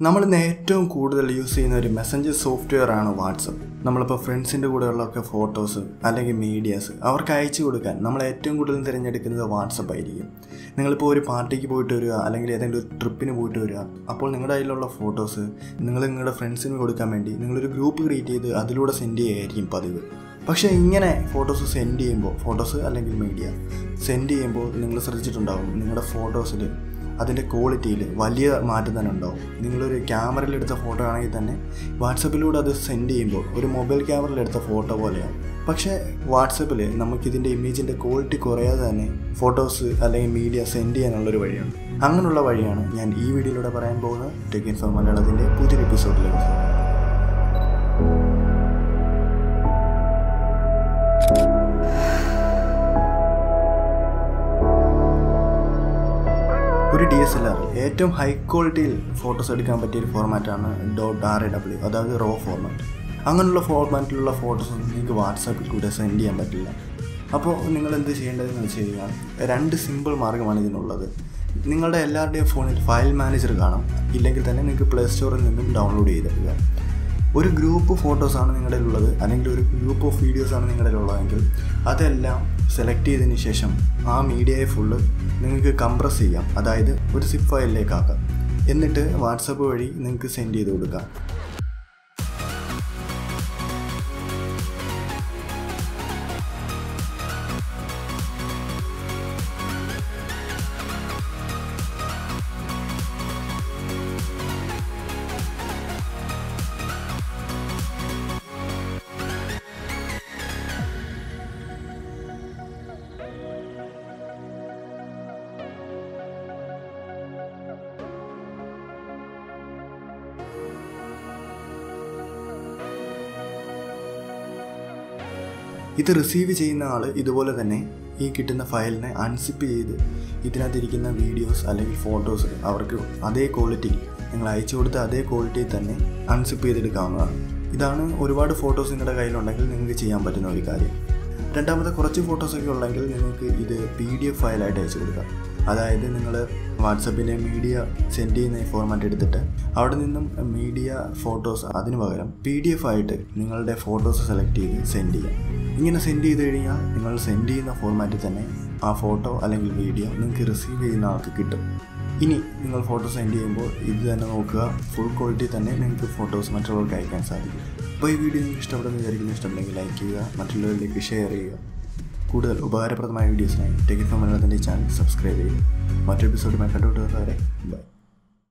നമ്മൾ ഇന്ന് ഏറ്റവും കൂടുതൽ യൂസ് ചെയ്യുന്ന ഒരു മെസ്സഞ്ചർ സോഫ്റ്റ്വെയർ ആണ് വാട്സപ്പ് നമ്മളിപ്പോൾ ഫ്രണ്ട്സിന്റെ കൂടെയുള്ളൊക്കെ ഫോട്ടോസ് അല്ലെങ്കിൽ മീഡിയാസ് അവർക്ക് അയച്ചു കൊടുക്കാൻ നമ്മൾ ഏറ്റവും കൂടുതൽ തിരഞ്ഞെടുക്കുന്നത് വാട്സപ്പ് ആയിരിക്കും. നിങ്ങളിപ്പോൾ ഒരു പാർട്ടിക്ക് പോയിട്ട് വരിക അല്ലെങ്കിൽ ഏതെങ്കിലും ഒരു ട്രിപ്പിന് പോയിട്ട് വരിക അപ്പോൾ നിങ്ങളുടെ കയ്യിലുള്ള ഫോട്ടോസ് നിങ്ങൾ നിങ്ങളുടെ ഫ്രണ്ട്സിന് കൊടുക്കാൻ വേണ്ടി നിങ്ങളൊരു ഗ്രൂപ്പ് ക്രിയേറ്റ് ചെയ്ത് അതിലൂടെ സെൻഡ് ചെയ്യുകയായിരിക്കും പതിവ്. പക്ഷേ ഇങ്ങനെ ഫോട്ടോസ് സെൻഡ് ചെയ്യുമ്പോൾ ഫോട്ടോസ് അല്ലെങ്കിൽ മീഡിയ സെൻഡ് ചെയ്യുമ്പോൾ നിങ്ങൾ ശ്രദ്ധിച്ചിട്ടുണ്ടാകും നിങ്ങളുടെ ഫോട്ടോസിൽ അതിന്റെ ക്വാളിറ്റിയിൽ വലിയ മാറ്റം തന്നെ ഉണ്ടാവും നിങ്ങളൊരു ക്യാമറയിൽ എടുത്ത ഫോട്ടോ ആണെങ്കിൽ തന്നെ വാട്സപ്പിലൂടെ അത് സെൻഡ് ചെയ്യുമ്പോൾ ഒരു മൊബൈൽ ക്യാമറയിൽ എടുത്ത ഫോട്ടോ പോലെയാണ് പക്ഷേ വാട്സപ്പിൽ നമുക്കിതിന്റെ ഇമേജിന്റെ ക്വാളിറ്റി കുറയാതെ തന്നെ ഫോട്ടോസ് അല്ലെങ്കിൽ മീഡിയ സെൻഡ് ചെയ്യാനുള്ളൊരു വഴിയാണ് അങ്ങനെയുള്ള വഴിയാണ് ഞാൻ ഈ വീഡിയോയിലൂടെ പറയാൻ പോകുന്നത്. ടെക് ഇൻഫോ മലയാളത്തിന്റെ പുതിയൊരു എപ്പിസോഡിലേക്ക് ഒരു ഡി എസ് എൽ ആർ ഏറ്റവും ഹൈ ക്വാളിറ്റിയിൽ ഫോട്ടോസ് എടുക്കാൻ പറ്റിയ ഒരു ഫോർമാറ്റാണ് ഡോട്ട് ആർ എ ഡബ്ല്യു അതായത് റോ ഫോർമാറ്റ് അങ്ങനെയുള്ള ഫോർമാറ്റിലുള്ള ഫോട്ടോസ് നിങ്ങൾക്ക് വാട്സാപ്പിൽ കൂടെ സെൻഡ് ചെയ്യാൻ പറ്റില്ല. അപ്പോൾ നിങ്ങൾ എന്ത് ചെയ്യേണ്ടതെന്ന് വെച്ച് കഴിഞ്ഞാൽ രണ്ട് സിമ്പിൾ മാർഗമാണ് ഇതിനുള്ളത്. നിങ്ങളുടെ എല്ലാവരുടെയും ഫോണിൽ ഫയൽ മാനേജർ കാണാം. ഇല്ലെങ്കിൽ തന്നെ നിങ്ങൾക്ക് പ്ലേ സ്റ്റോറിൽ നിന്നും ഡൗൺലോഡ് ചെയ്തെടുക്കുക ഒരു ഗ്രൂപ്പ് ഫോട്ടോസാണ് നിങ്ങളുടെ ഉള്ളത് അല്ലെങ്കിൽ ഒരു ഗ്രൂപ്പ് ഓഫ് വീഡിയോസാണ് നിങ്ങളുടെ ഉള്ളതെങ്കിൽ അതെല്ലാം സെലക്ട് ചെയ്തതിന് ശേഷം ആ മീഡിയയെ ഫുള്ള് നിങ്ങൾക്ക് കംപ്രസ് ചെയ്യാം. അതായത് ഒരു സിപ്പ് ഫയലിലേക്ക് ആക്കാം. എന്നിട്ട് വാട്സപ്പ് വഴി നിങ്ങൾക്ക് സെൻഡ് ചെയ്ത് കൊടുക്കാം. ഇത് റിസീവ് ചെയ്യുന്ന ആൾ ഇതുപോലെ തന്നെ ഈ കിട്ടുന്ന ഫയലിനെ അൺസിപ്പ് ചെയ്ത് ഇതിനകത്തിരിക്കുന്ന വീഡിയോസ് അല്ലെങ്കിൽ ഫോട്ടോസ് അവർക്ക് അതേ ക്വാളിറ്റി നിങ്ങൾ അയച്ചു കൊടുത്ത അതേ ക്വാളിറ്റിയിൽ തന്നെ അൺസിപ്പ് ചെയ്തെടുക്കാവുന്നതാണ്. ഇതാണ് ഒരുപാട് ഫോട്ടോസ് നിങ്ങളുടെ കയ്യിലുണ്ടെങ്കിൽ നിങ്ങൾക്ക് ചെയ്യാൻ പറ്റുന്ന ഒരു കാര്യം. രണ്ടാമത്തെ കുറച്ച് ഫോട്ടോസൊക്കെ ഉണ്ടെങ്കിൽ നിങ്ങൾക്ക് ഇത് പി ഡി എഫ് ഫയലായിട്ട് അയച്ചു കൊടുക്കാം. അതായത് നിങ്ങൾ വാട്സപ്പിന്റെ മീഡിയ സെൻഡ് ചെയ്യുന്ന ഫോർമാറ്റ് എടുത്തിട്ട് അവിടെ നിന്നും മീഡിയ ഫോട്ടോസ് അതിനു പകരം പി ഡി എഫ് ആയിട്ട് നിങ്ങളുടെ ഫോട്ടോസ് സെലക്ട് ചെയ്ത് സെൻഡ് ചെയ്യാം. ഇങ്ങനെ സെൻഡ് ചെയ്ത് കഴിഞ്ഞാൽ നിങ്ങൾ സെൻഡ് ചെയ്യുന്ന ഫോർമാറ്റിൽ തന്നെ ആ ഫോട്ടോ അല്ലെങ്കിൽ വീഡിയോ നിങ്ങൾക്ക് റിസീവ് ചെയ്യുന്ന ആൾക്ക് കിട്ടും. ഇനി നിങ്ങൾ ഫോട്ടോ സെൻഡ് ചെയ്യുമ്പോൾ ഇത് തന്നെ നോക്കുക. ഫുൾ ക്വാളിറ്റി തന്നെ നിങ്ങൾക്ക് ഫോട്ടോസ് മറ്റുള്ളവർക്ക് അയക്കാൻ സാധിക്കും. അപ്പോൾ ഈ വീഡിയോ നിങ്ങൾക്ക് ഇഷ്ടപ്പെടുന്ന വിചാരിക്കുന്ന. ഇഷ്ടമുണ്ടെങ്കിൽ ലൈക്ക് ചെയ്യുക. മറ്റുള്ളവരിലേക്ക് ഷെയർ ചെയ്യുക. കൂടുതൽ ഉപകാരപ്രദമായ വീഡിയോസിനായി ടെക് ഇൻഫോ മലയാളത്തിന്റെ ചാനൽ സബ്സ്ക്രൈബ് ചെയ്യുക. മറ്റൊരു എപ്പിസോഡുമായി കണ്ടുകൊണ്ടുവരെ ബൈ